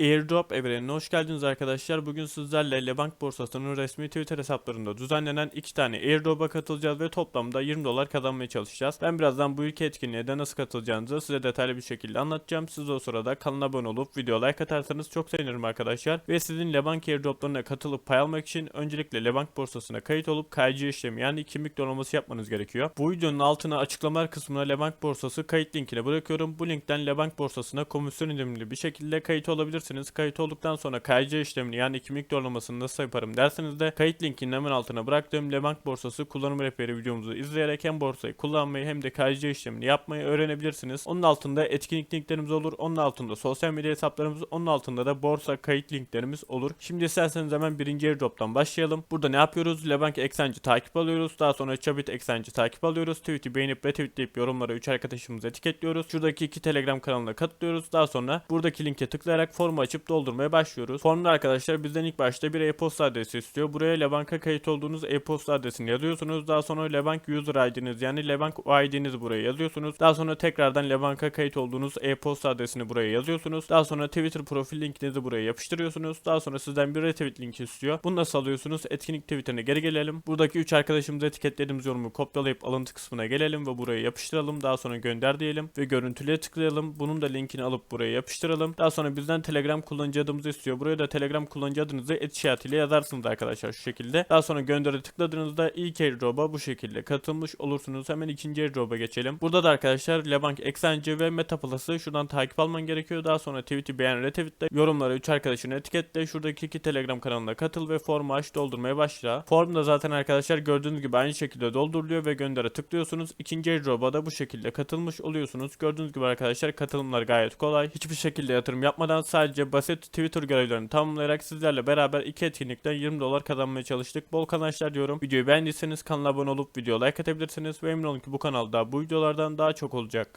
Airdrop evrenine hoş geldiniz arkadaşlar. Bugün sizlerle Lebank borsasının resmi Twitter hesaplarında düzenlenen iki tane Airdrop'a katılacağız ve toplamda 20 dolar kazanmaya çalışacağız. Ben birazdan bu iki etkinliğe de nasıl katılacağınızı size detaylı bir şekilde anlatacağım. Siz o sırada kanala abone olup video like atarsanız çok sevinirim arkadaşlar. Ve sizin Lebank Airdrop'larına katılıp pay almak için öncelikle Lebank borsasına kayıt olup KYC işlemi yani kimlik doğrulaması yapmanız gerekiyor. Bu videonun altına açıklamalar kısmına Lebank borsası kayıt linkini bırakıyorum. Bu linkten Lebank borsasına komisyon indirimli bir şekilde kayıt olabilirsiniz. Kayıt olduktan sonra KYC işlemini yani kimlik doğrulamasını nasıl yaparım derseniz de kayıt linkinin hemen altına bıraktığım Lebank borsası kullanım rehberi videomuzu izleyerek hem borsayı kullanmayı hem de KYC işlemini yapmayı öğrenebilirsiniz. Onun altında etkinlik linklerimiz olur. Onun altında sosyal medya hesaplarımız, onun altında da borsa kayıt linklerimiz olur. Şimdi isterseniz hemen birinci airdrop'tan başlayalım. Burada ne yapıyoruz? Lebank Excen'i takip alıyoruz. Daha sonra Chabit Excen'i takip alıyoruz. Tweet'i beğenip retweetleyip yorumlara 3 arkadaşımızı etiketliyoruz. Şuradaki iki Telegram kanalına katılıyoruz. Daha sonra buradaki linke tıklayarak formu açıp doldurmaya başlıyoruz. Formda arkadaşlar bizden ilk başta bir e-posta adresi istiyor. Buraya Lebank'a kayıt olduğunuz e-posta adresini yazıyorsunuz. Daha sonra Lebank user ID'niz yani Lebank ID'nizi buraya yazıyorsunuz. Daha sonra tekrardan Lebank'a kayıt olduğunuz e-posta adresini buraya yazıyorsunuz. Daha sonra Twitter profil linkinizi buraya yapıştırıyorsunuz. Daha sonra sizden bir retweet linki istiyor. Bunu nasıl alıyorsunuz? Etkinlik Twitter'ına geri gelelim. Buradaki 3 arkadaşımızı etiketlerimiz yorumu kopyalayıp alıntı kısmına gelelim ve buraya yapıştıralım. Daha sonra gönder diyelim ve görüntülüye tıklayalım. Bunun da linkini alıp buraya yapıştıralım. Daha sonra bizden Telegram kullanıcı adımızı istiyor. Buraya da Telegram kullanıcı adınızı et işaretiyle yazarsınız arkadaşlar şu şekilde. Daha sonra göndere tıkladığınızda ilk airdrop'a bu şekilde katılmış olursunuz. Hemen ikinci airdrop'a geçelim. Burada da arkadaşlar Lebank, Exence ve Metaplus'ı şuradan takip alman gerekiyor. Daha sonra tweet'i beğen, retweetle, yorumlara 3 arkadaşını etiketle, şuradaki iki Telegram kanalına katıl ve formu aç doldurmaya başla. Form da zaten arkadaşlar gördüğünüz gibi aynı şekilde dolduruluyor ve göndere tıklıyorsunuz. İkinci airdrop'a da bu şekilde katılmış oluyorsunuz. Gördüğünüz gibi arkadaşlar katılımlar gayet kolay. Hiçbir şekilde yatırım yapmadan sadece basit Twitter görevlerini tamamlayarak sizlerle beraber iki etkinlikten 20 dolar kazanmaya çalıştık. Bol kazançlar diyorum. Videoyu beğendiyseniz kanala abone olup video like atabilirsiniz ve emin olun ki bu kanalda bu videolardan daha çok olacak.